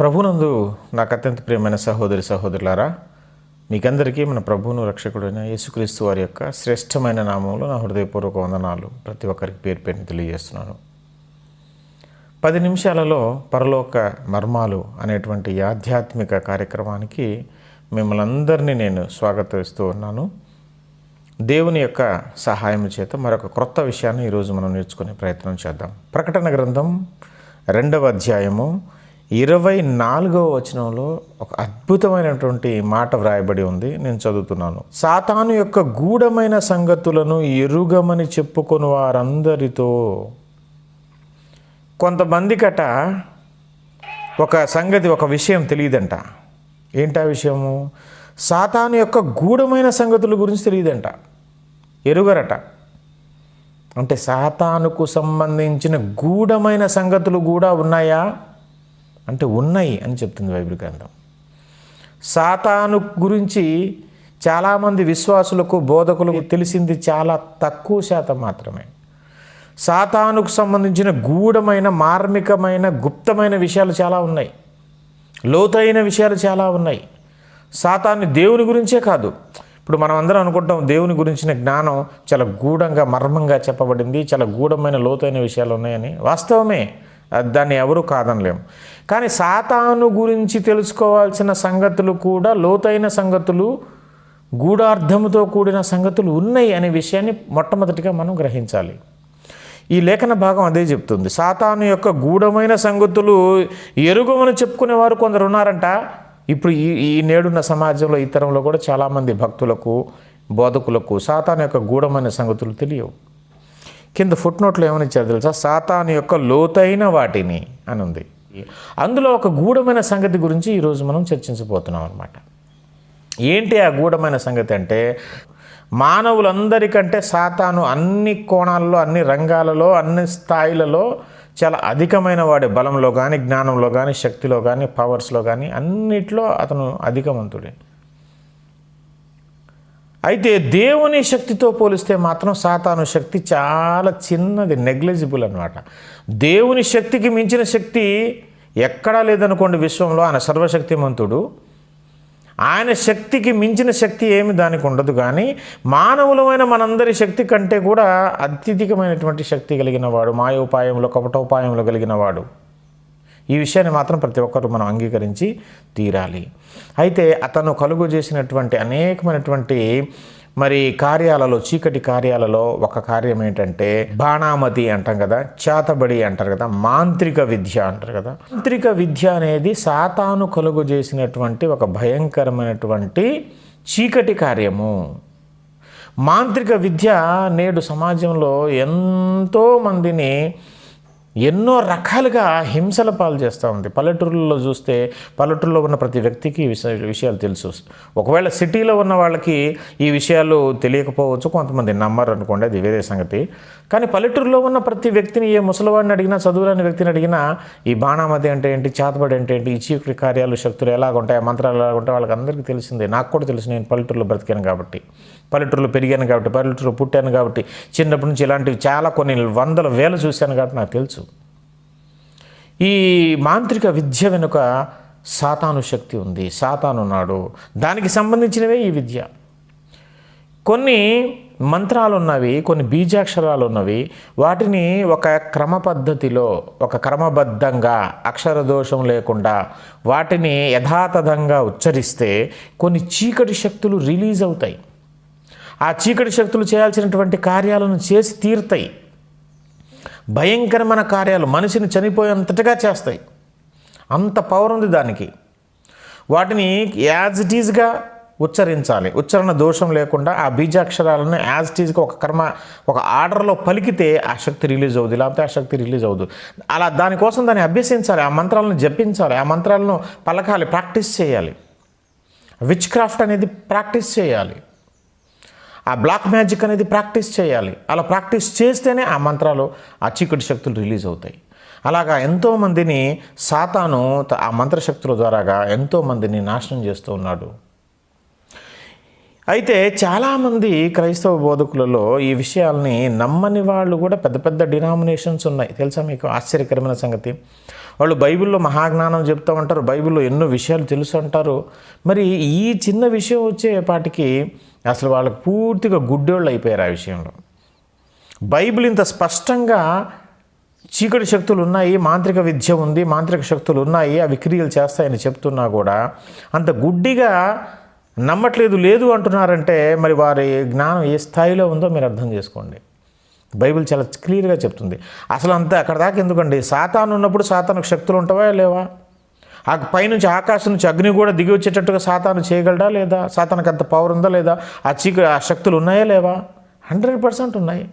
ప్రభునందు నాకు అత్యంత ప్రియమైన సహోదరి సహోదరులారా మీకందరికీ మన ప్రభువును రక్షకుడైన యేసుక్రీస్తు వారి యొక్క శ్రేష్టమైన నామంలో నా హృదయపూర్వక వందనాలు. ప్రతి ఒక్కరికి పేరు పేరుని తెలియజేస్తున్నాను. పది నిమిషాలలో పరలోక మర్మాలు అనేటువంటి ఆధ్యాత్మిక కార్యక్రమానికి మిమ్మల్ని అందరినీ నేను స్వాగతిస్తూ ఉన్నాను. దేవుని యొక్క సహాయం చేత మరొక క్రొత్త విషయాన్ని ఈరోజు మనం నేర్చుకునే ప్రయత్నం చేద్దాం. ప్రకటన గ్రంథం రెండవ అధ్యాయము ఇరవై నాలుగవ వచనంలో ఒక అద్భుతమైనటువంటి మాట వ్రాయబడి ఉంది. నేను చదువుతున్నాను. సాతాను యొక్క గూఢమైన సంగతులను ఎరుగమని చెప్పుకొని వారందరితో. కొంతమందికట ఒక సంగతి ఒక విషయం తెలియదంట. ఏంటా విషయము? సాతాను యొక్క గూఢమైన సంగతుల గురించి తెలియదంట. ఎరుగరట. అంటే సాతానుకు సంబంధించిన గూఢమైన సంగతులు కూడా ఉన్నాయా? అంటే ఉన్నాయి అని చెప్తుంది బైబిల్ గ్రంథం. సాతాను గురించి చాలామంది విశ్వాసులకు బోధకులకు తెలిసింది చాలా తక్కువ శాతం మాత్రమే. సాతానుకు సంబంధించిన గూఢమైన మార్మికమైన గుప్తమైన విషయాలు చాలా ఉన్నాయి. లోతైన విషయాలు చాలా ఉన్నాయి. సాతాన్ని దేవుని గురించే కాదు. ఇప్పుడు మనం అందరం అనుకుంటాం దేవుని గురించిన జ్ఞానం చాలా గూఢంగా మర్మంగా చెప్పబడింది చాలా గూఢమైన లోతైన విషయాలు ఉన్నాయని. వాస్తవమే. దాన్ని ఎవరు కాదనలేము కానీ సాతాను గురించి తెలుసుకోవాల్సిన సంగతులు కూడా లోతైన సంగతులు గూఢార్థముతో కూడిన సంగతులు ఉన్నాయి అనే విషయాన్ని మొట్టమొదటిగా మనం గ్రహించాలి. ఈ లేఖన భాగం అదే చెప్తుంది. సాతాను యొక్క గూఢమైన సంగతులు ఎరుగమని చెప్పుకునేవారు కొందరు ఉన్నారంట. ఇప్పుడు ఈ ఈ నేడున్న సమాజంలో ఈ తరంలో కూడా చాలామంది భక్తులకు బోధకులకు సాతాను యొక్క గూఢమైన సంగతులు తెలియవు. కింద ఫుట్ నోట్లో ఏమని ఇచ్చారు తెలుసా? సాతాను యొక్క లోతైన వాటిని అని ఉంది. అందులో ఒక గూఢమైన సంగతి గురించి ఈరోజు మనం చర్చించబోతున్నాం అనమాట ఏంటి ఆ గూఢమైన సంగతి అంటే మానవులందరికంటే సాతాను అన్ని కోణాల్లో అన్ని రంగాలలో అన్ని స్థాయిలలో చాలా అధికమైన వాడి. బలంలో కానీ జ్ఞానంలో కానీ శక్తిలో కానీ పవర్స్లో కానీ అన్నిట్లో అతను అధికవంతుడే అయితే దేవుని శక్తితో పోలిస్తే మాత్రం సాతాను శక్తి చాలా చిన్నది నెగ్లెజిబుల్ అనమాట దేవుని శక్తికి మించిన శక్తి ఎక్కడా లేదనుకోండి విశ్వంలో. ఆయన సర్వశక్తిమంతుడు. ఆయన శక్తికి మించిన శక్తి ఏమి దానికి ఉండదు కానీ మానవులమైన మనందరి శక్తి కంటే కూడా అత్యధికమైనటువంటి శక్తి కలిగిన వాడు మాయోపాయంలో కపటోపాయంలో కలిగిన వాడు. ఈ విషయాన్ని మాత్రం ప్రతి ఒక్కరు మనం అంగీకరించి తీరాలి. అయితే అతను కలుగు చేసినటువంటి అనేకమైనటువంటి మరి కార్యాలలో చీకటి కార్యాలలో ఒక కార్యం ఏంటంటే బాణామతి అంటాం కదా చేతబడి అంటారు కదా మాంత్రిక విద్య అంటారు కదా. మాంత్రిక విద్య అనేది సాతాను కలుగు చేసినటువంటి ఒక భయంకరమైనటువంటి చీకటి కార్యము. మాంత్రిక విద్య నేడు సమాజంలో ఎంతో మందిని ఎన్నో రకాలుగా హింసల పాలు చేస్తూ ఉంది. పల్లెటూరులో చూస్తే పల్లెటూరులో ఉన్న ప్రతి వ్యక్తికి విషయాలు తెలుసు. ఒకవేళ సిటీలో ఉన్న వాళ్ళకి ఈ విషయాలు తెలియకపోవచ్చు కొంతమంది నమ్మరు అనుకోండి అది వేరే సంగతి. కానీ పల్లెటూరులో ఉన్న ప్రతి వ్యక్తిని ఏ ముసలివాడిని అడిగినా చదువురాని వ్యక్తిని అడిగినా ఈ బాణామతి అంటే ఏంటి చేతబడి అంటే ఏంటి ఈ చీకటి కార్యాలు శక్తులు ఎలాగుంటాయి మంత్రాలు ఎలాగుంటాయి వాళ్ళకి అందరికీ తెలిసిందే. నాకు కూడా తెలుసు నేను పల్లెటూరులో బ్రతికాను కాబట్టి. పల్లెటూరులో పెరిగాను కాబట్టి పల్లెటూరులో పుట్టాను కాబట్టి చిన్నప్పటి నుంచి ఇలాంటివి చాలా కొన్ని వందల వేలు చూశాను కాబట్టి నాకు తెలుసు. ఈ మాంత్రిక విద్య వెనుక సాతాను శక్తి ఉంది సాతాను నాడు దానికి సంబంధించినవే ఈ విద్య. కొన్ని మంత్రాలు ఉన్నవి కొన్ని బీజాక్షరాలు ఉన్నవి వాటిని ఒక క్రమ పద్ధతిలో ఒక క్రమబద్ధంగా అక్షర దోషం లేకుండా వాటిని యథాతథంగా ఉచ్చరిస్తే కొన్ని చీకటి శక్తులు రిలీజ్ అవుతాయి. ఆ చీకటి శక్తులు చేయాల్సినటువంటి కార్యాలను చేసి తీరుతాయి. భయంకరమైన కార్యాలు మనిషిని చనిపోయేంతటిగా చేస్తాయి. అంత పవర్ ఉంది దానికి. వాటిని యాజ్ ఇట్ ఈజ్గా ఉచ్చరించాలి. ఉచ్చరణ దోషం లేకుండా ఆ బీజాక్షరాలను యాజ్ ఇట్ ఈజ్గా ఒక కర్మ ఒక ఆర్డర్లో పలికితే ఆ శక్తి రిలీజ్ అవుతుంది లేకపోతే ఆ శక్తి రిలీజ్ అవ్వదు అలా దానికోసం దాన్ని అభ్యసించాలి. ఆ మంత్రాలను జపించాలి. ఆ మంత్రాలను పలకాలి. ప్రాక్టీస్ చేయాలి. విచ్ క్రాఫ్ట్ అనేది ప్రాక్టీస్ చేయాలి. ఆ బ్లాక్ మ్యాజిక్ అనేది ప్రాక్టీస్ చేయాలి. అలా ప్రాక్టీస్ చేస్తేనే ఆ మంత్రాలు ఆ చీకటి శక్తులు రిలీజ్ అవుతాయి. అలాగా ఎంతోమందిని సాతాను త- ఆ మంత్రశక్తుల ద్వారాగా ఎంతోమందిని నాశనం చేస్తూ ఉన్నాడు. అయితే చాలామంది క్రైస్తవ బోధకులలో ఈ విషయాల్ని నమ్మని వాళ్ళు కూడా పెద్ద పెద్ద డినామినేషన్స్ ఉన్నాయి. తెలుసా మీకు? ఆశ్చర్యకరమైన సంగతి. వాళ్ళు బైబిల్లో మహాజ్ఞానం చెప్తూ ఉంటారు బైబిల్లో ఎన్నో విషయాలు తెలుసు అంటారు. మరి ఈ చిన్న విషయం వచ్చేపాటికి అసలు వాళ్ళకి పూర్తిగా గుడ్డోళ్ళు అయిపోయారు ఆ విషయంలో. బైబిల్ ఇంత స్పష్టంగా చీకటి శక్తులు ఉన్నాయి మాంత్రిక విద్య ఉంది మాంత్రిక శక్తులు ఉన్నాయి అవి క్రియలు చేస్తాయని చెప్తున్నా కూడా అంత గుడ్డిగా నమ్మట్లేదు లేదు అంటున్నారంటే మరి వారి జ్ఞానం ఏ స్థాయిలో ఉందో మీరు అర్థం చేసుకోండి. బైబిల్ చాలా క్లియర్గా చెప్తుంది. అసలు అంతా అక్కడ దాకా ఎందుకండి? సాతాను ఉన్నప్పుడు సాతానికి శక్తులు ఉంటావా లేవా? ఆ పైనుంచి ఆకాశం నుంచి అగ్ని కూడా దిగి వచ్చేటట్టుగా సాతాను చేయగలడా లేదా? సాతానికి అంత పవర్ ఉందా లేదా? ఆ చీకటి ఆ శక్తులు ఉన్నాయా లేవా? హండ్రెడ్ పర్సెంట్ ఉన్నాయి.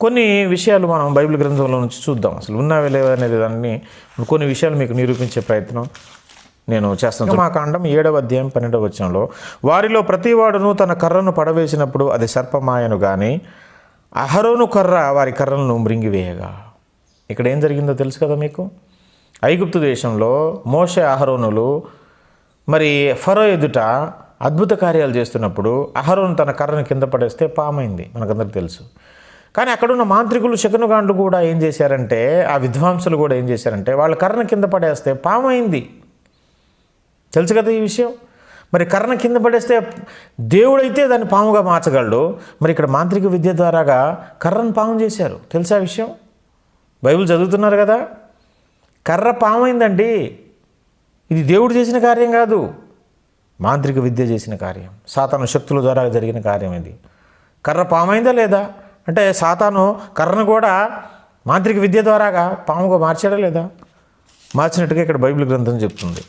కొన్ని విషయాలు మనం బైబిల్ గ్రంథంలో నుంచి చూద్దాం. అసలు ఉన్నావే లేవా అనేది దాన్ని కొన్ని విషయాలు మీకు నిరూపించే ప్రయత్నం నేను చేస్తాను. మా కాండం ఏడవ అధ్యాయం పన్నెండవ వచనంలో వారిలో ప్రతివాడును తన కర్రను పడవేసినప్పుడు అది సర్పమాయను కానీ అహరోను కర్ర వారి కర్రలను మృంగివేయగా. ఇక్కడ ఏం జరిగిందో తెలుసు కదా మీకు? ఐగుప్తు దేశంలో మోషే అహరోనులు మరి ఫరో ఎదుట అద్భుత కార్యాలు చేస్తున్నప్పుడు అహరోను తన కర్రను కింద పడేస్తే పామైంది. మనకందరికి తెలుసు. కానీ అక్కడున్న మాంత్రికులు శకునుగాండ్లు కూడా ఏం చేశారంటే ఆ విద్వాంసులు కూడా ఏం చేశారంటే వాళ్ళ కర్రను కింద పడేస్తే పామైంది. తెలుసు కదా ఈ విషయం? మరి కర్ణ కింద పడేస్తే దేవుడైతే దాన్ని పాముగా మార్చగలడు. మరి ఇక్కడ మాంత్రిక విద్య ద్వారాగా కర్రను పాము చేశారు. తెలుసా ఆ విషయం? బైబిల్ చదువుతున్నారు కదా? కర్ర పామైందండి. ఇది దేవుడు చేసిన కార్యం కాదు. మాంత్రిక విద్య చేసిన కార్యం. సాతాను శక్తుల ద్వారా జరిగిన కార్యం ఇది. కర్ర పామైందా లేదా? అంటే సాతాను కర్రను కూడా మాంత్రిక విద్య ద్వారాగా పాముగా మార్చాడా లేదా? మార్చినట్టుగా ఇక్కడ బైబిల్ గ్రంథం చెప్తుంది.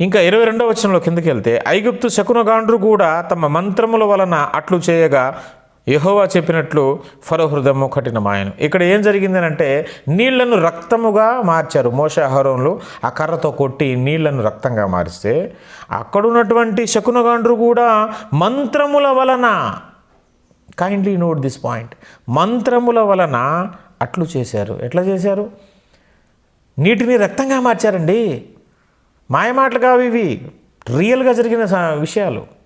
ఇంకా ఇరవై రెండవ వచనంలో కిందకి వెళ్తే ఐగుప్తు శకునగాండ్రు కూడా తమ మంత్రముల వలన అట్లు చేయగా యహోవా చెప్పినట్లు ఫరో హృదయము కఠినమాయను. ఇక్కడ ఏం జరిగిందనంటే నీళ్ళను రక్తముగా మార్చారు మోషాహారంలో ఆ కర్రతో కొట్టి నీళ్ళను రక్తంగా మారిస్తే అక్కడున్నటువంటి శకునగాండ్రు కూడా మంత్రముల వలన కైండ్లీ నోట్ దిస్ పాయింట్ మంత్రముల వలన అట్లు చేశారు. ఎట్లా చేశారు? నీటిని రక్తంగా మార్చారండి. మాయమాటలు కావు ఇవి రియల్గా జరిగిన విషయాలు.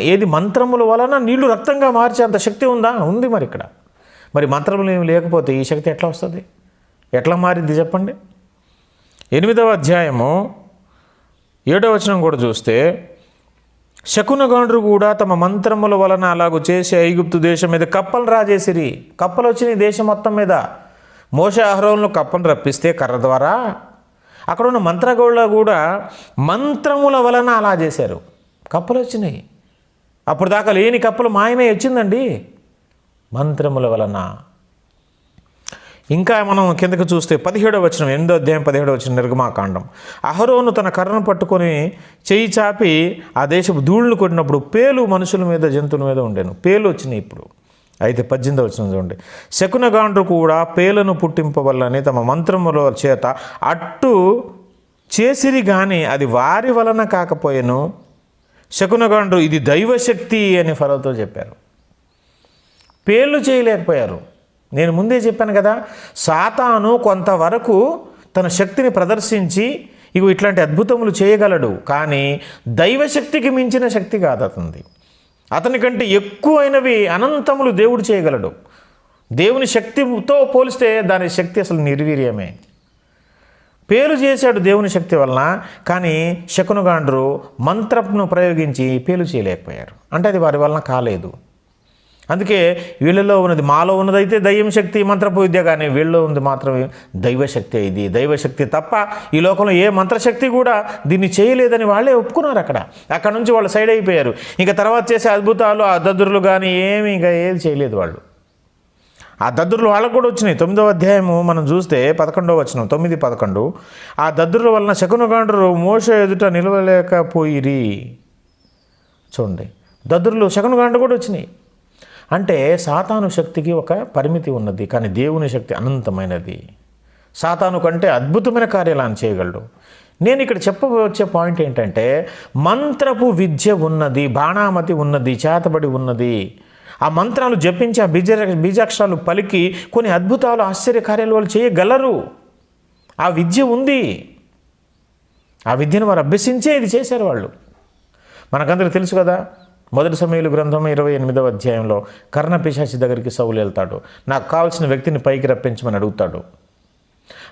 ఏది మంత్రముల వలన నీళ్ళు రక్తంగా మార్చే అంత శక్తి ఉందా? ఉంది మరి ఇక్కడ. మరి మంత్రములు ఏమి లేకపోతే ఈ శక్తి ఎట్లా వస్తుంది? ఎట్లా మారింది చెప్పండి. ఎనిమిదవ అధ్యాయము ఏడవ వచనం కూడా చూస్తే శకునగండ్రు కూడా తమ మంత్రముల వలన అలాగూ చేసి ఐగుప్తు దేశం మీద కప్పలు రాజేసిరి. కప్పలు వచ్చినాయి దేశం మొత్తం మీద. మోస ఆహారంలో కప్పలు రప్పిస్తే కర్ర ద్వారా. అక్కడ ఉన్న మంత్రగోళ్ళ కూడా మంత్రముల వలన అలా చేశారు. కప్పలు వచ్చినాయి. అప్పుడు దాకా లేని కప్పలు మాయమే వచ్చిందండి. మంత్రముల వలన. ఇంకా మనం కిందకి చూస్తే పదిహేడవ వచనం ఎనిమిదో అధ్యాయం పదిహేడవ వచనం నిర్గమాకాండం. అహరోను తన కర్రను పట్టుకొని చేయి చాపి ఆ దేశపు ధూళిని కొట్టినప్పుడు పేలు మనుషుల మీద జంతువుల మీద ఉండేను. పేలు వచ్చినాయి ఇప్పుడు. అయితే పద్దెనిమిది వచ్చిన చూడండి. శకునగాండ్రు కూడా పేలను పుట్టింపవల్లని తమ మంత్రముల చేత అట్టు చేసిరి కానీ అది వారి వలన కాకపోయేను. శకునగాండ్రు ఇది దైవశక్తి అని ఫరోతో చెప్పారు. పేర్లు చేయలేకపోయారు. నేను ముందే చెప్పాను కదా సాతాను కొంతవరకు తన శక్తిని ప్రదర్శించి ఇవి ఇట్లాంటి అద్భుతములు చేయగలడు కానీ దైవశక్తికి మించిన శక్తి కాదు అతనిది. అతని కంటే ఎక్కువైనవి అనంతములు దేవుడు చేయగలడు. దేవుని శక్తితో పోలిస్తే దాని శక్తి అసలు నిర్వీర్యమే. పేలు చేశాడు దేవుని శక్తి వలన కానీ శకునుగాండ్రు మంత్రపును ప్రయోగించి పేలు చేయలేకపోయారు. అంటే అది వారి వలన కాలేదు. అందుకే వీళ్ళలో ఉన్నది మాలో ఉన్నదైతే దయ్యం శక్తి మంత్రపు విద్య కానీ వీళ్ళలో ఉంది మాత్రమే దైవశక్తి ఇది. దైవశక్తి తప్ప ఈ లోకంలో ఏ మంత్రశక్తి కూడా దీన్ని చేయలేదని వాళ్ళే ఒప్పుకున్నారు అక్కడ. అక్కడ నుంచి వాళ్ళు సైడ్ అయిపోయారు. ఇంకా తర్వాత చేసే అద్భుతాలు ఆ దద్దురులు కానీ ఏమి ఇంకా ఏది చేయలేదు వాళ్ళు. ఆ దద్దురులు వాళ్ళకు కూడా వచ్చినాయి. తొమ్మిదవ అధ్యాయము మనం చూస్తే పదకొండవ వచనం తొమ్మిది పదకొండు. ఆ దద్దురుల వలన శకునగాండ్రు మోస ఎదుట నిలవలేకపోయిరి. చూడండి. దద్దురులు శకునగాండ్రు కూడా వచ్చినాయి. అంటే సాతాను శక్తికి ఒక పరిమితి ఉన్నది కానీ దేవుని శక్తి అనంతమైనది. సాతాను కంటే అద్భుతమైన కార్యాలు ఆయన చేయగలడు. నేను ఇక్కడ చెప్పవచ్చే పాయింట్ ఏంటంటే మంత్రపు విద్య ఉన్నది బాణామతి ఉన్నది చేతబడి ఉన్నది. ఆ మంత్రాలు జపించి ఆ బీజ బీజాక్షరాలు పలికి కొన్ని అద్భుతాలు ఆశ్చర్యకార్యాలు వాళ్ళు చేయగలరు. ఆ విద్య ఉంది. ఆ విద్యను వారు అభ్యసించే ఇది చేశారు వాళ్ళు. మనకందరికి తెలుసు కదా మొదటి సమయంలో గ్రంథం ఇరవై ఎనిమిదవ అధ్యాయంలో కర్ణ పిశాచి దగ్గరికి సౌలు వెళ్తాడు. నాకు కావాల్సిన వ్యక్తిని పైకి రప్పించమని అడుగుతాడు.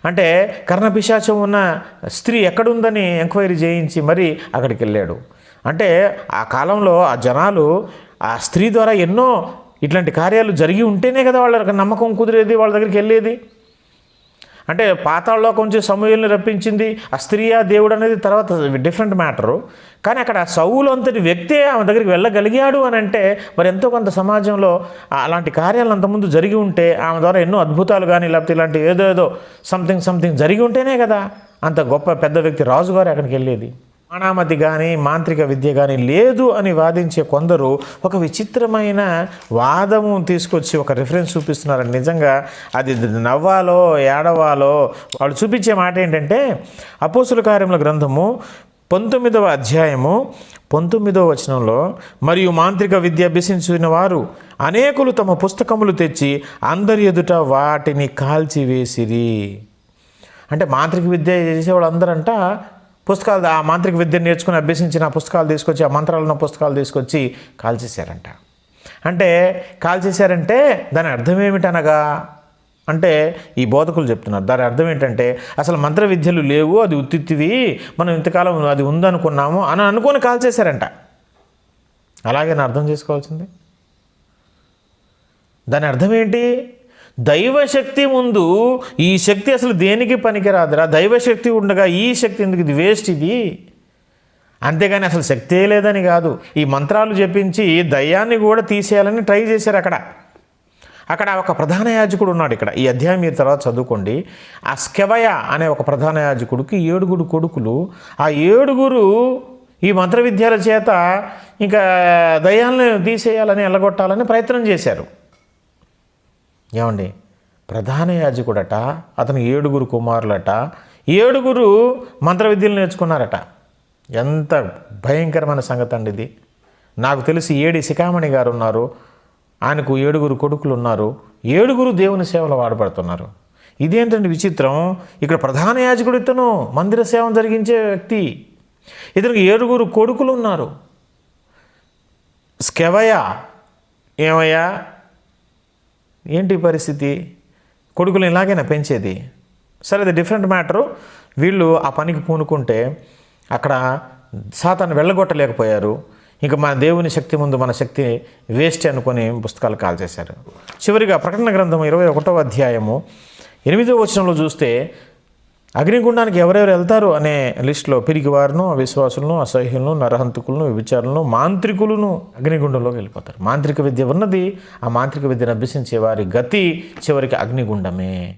అంటే కర్ణపిశాచం ఉన్న స్త్రీ ఎక్కడుందని ఎంక్వైరీ చేయించి మరి అక్కడికి వెళ్ళాడు. అంటే ఆ కాలంలో ఆ జనాలు ఆ స్త్రీ ద్వారా ఎన్నో ఇట్లాంటి కార్యాలు జరిగి ఉంటేనే కదా వాళ్ళకి నమ్మకం కుదిరేది వాళ్ళ దగ్గరికి వెళ్ళేది. అంటే పాతాళలో కొంచెం సమూహల్ని రప్పించింది ఆ స్త్రీయా దేవుడు అనేది తర్వాత డిఫరెంట్ మ్యాటరు కానీ అక్కడ సౌలు అంతటి వ్యక్తే ఆమె దగ్గరికి వెళ్ళగలిగాడు అని అంటే మరి ఎంతో కొంత సమాజంలో అలాంటి కార్యాలు అంతకుముందు జరిగి ఉంటే ఆమె ద్వారా ఎన్నో అద్భుతాలు కానీ లేకపోతే ఇలాంటి ఏదో ఏదో సంథింగ్ సంథింగ్ జరిగి ఉంటేనే కదా అంత గొప్ప పెద్ద వ్యక్తి రాజుగారు అక్కడికి వెళ్ళేది. అనామతి కానీ మాంత్రిక విద్య కానీ లేదు అని వాదించే కొందరు ఒక విచిత్రమైన వాదము తీసుకొచ్చి ఒక రిఫరెన్స్ చూపిస్తున్నారు నిజంగా అది నవ్వాలో ఏడవాలో వాళ్ళు చూపించే మాట ఏంటంటే అపోసుల కార్యముల గ్రంథము పంతొమ్మిదవ అధ్యాయము పంతొమ్మిదవ వచనంలో మరియు మాంత్రిక విద్య అభ్యసించిన వారు అనేకులు తమ పుస్తకములు తెచ్చి అందరి ఎదుట వాటిని కాల్చివేసిరి. అంటే మాంత్రిక విద్య చేసే వాళ్ళందరంట పుస్తకాలు ఆ మాంత్రిక విద్య నేర్చుకుని అభ్యసించిన పుస్తకాలు తీసుకొచ్చి ఆ మంత్రాలను పుస్తకాలు తీసుకొచ్చి కాల్చేశారంట. అంటే కాల్చేశారంటే దాని అర్థం ఏమిటనగా అంటే ఈ బోధకులు చెప్తున్నారు. దాని అర్థం ఏంటంటే అసలు మంత్ర విద్యలు లేవు అది ఉత్తిత్తివి మనం ఇంతకాలం అది ఉందనుకున్నాము అని అనుకొని కాల్చేశారంట. అలాగే అర్థం చేసుకోవాల్సింది. దాని అర్థం ఏంటి దైవశక్తి ముందు ఈ శక్తి అసలు దేనికి పనికిరాదురా? దైవశక్తి ఉండగా ఈ శక్తి ఎందుకు? ఇది వేస్ట్ ఇది. అంతేగాని అసలు శక్తే లేదని కాదు. ఈ మంత్రాలు చెప్పించి దయ్యాన్ని కూడా తీసేయాలని ట్రై చేశారు అక్కడ. అక్కడ ఒక ప్రధాన యాజకుడు ఉన్నాడు ఇక్కడ. ఈ అధ్యాయం మీరు తర్వాత చదువుకోండి. ఆ స్కెవయ అనే ఒక ప్రధాన యాజకుడికి ఏడుగురు కొడుకులు. ఆ ఏడుగురు ఈ మంత్ర విద్యల చేత ఇంకా దయ్యాలను తీసేయాలని ఎల్లగొట్టాలని ప్రయత్నం చేశారు. ఏమండి? ప్రధాన యాజకుడట అతను ఏడుగురు కుమారులట. ఏడుగురు మంత్ర విద్యలు నేర్చుకున్నారట. ఎంత భయంకరమైన సంగతి అండి ఇది. నాకు తెలిసి ఏడి శిఖామణి గారు ఉన్నారు. ఆయనకు ఏడుగురు కొడుకులు ఉన్నారు. ఏడుగురు దేవుని సేవలో వాడబడుతున్నారు. ఇదేంటండి విచిత్రం? ఇక్కడ ప్రధాన యాజకుడు ఇతను మందిర సేవ జరిగించే వ్యక్తి. ఇతనికి ఏడుగురు కొడుకులు ఉన్నారు. స్కెవయ ఏమయ్యా? ఏంటి పరిస్థితి? కొడుకులు ఇలాగైనా పెంచేది? సరే అది డిఫరెంట్ మ్యాటరు వీళ్ళు ఆ పనికి పూనుకుంటే అక్కడ సాతాన్ని వెళ్ళగొట్టలేకపోయారు. ఇంకా మన దేవుని శక్తి ముందు మన శక్తి వేస్ట్ అనుకొని పుస్తకాలు కాల్ చేశారు చివరిగా ప్రకటన గ్రంథం ఇరవై ఒకటో అధ్యాయము ఎనిమిదో వచనంలో చూస్తే అగ్నిగుండానికి ఎవరెవరు వెళ్తారు అనే లిస్టులో పిరికివారును అవిశ్వాసులను అసహ్యులను నరహంతకులను విచారులను మాంత్రికులను అగ్నిగుండంలోకి వెళ్ళిపోతారు. మాంత్రిక విద్య ఉన్నది ఆ మాంత్రిక విద్యను అభ్యసించే వారి గతి చివరికి అగ్నిగుండమే.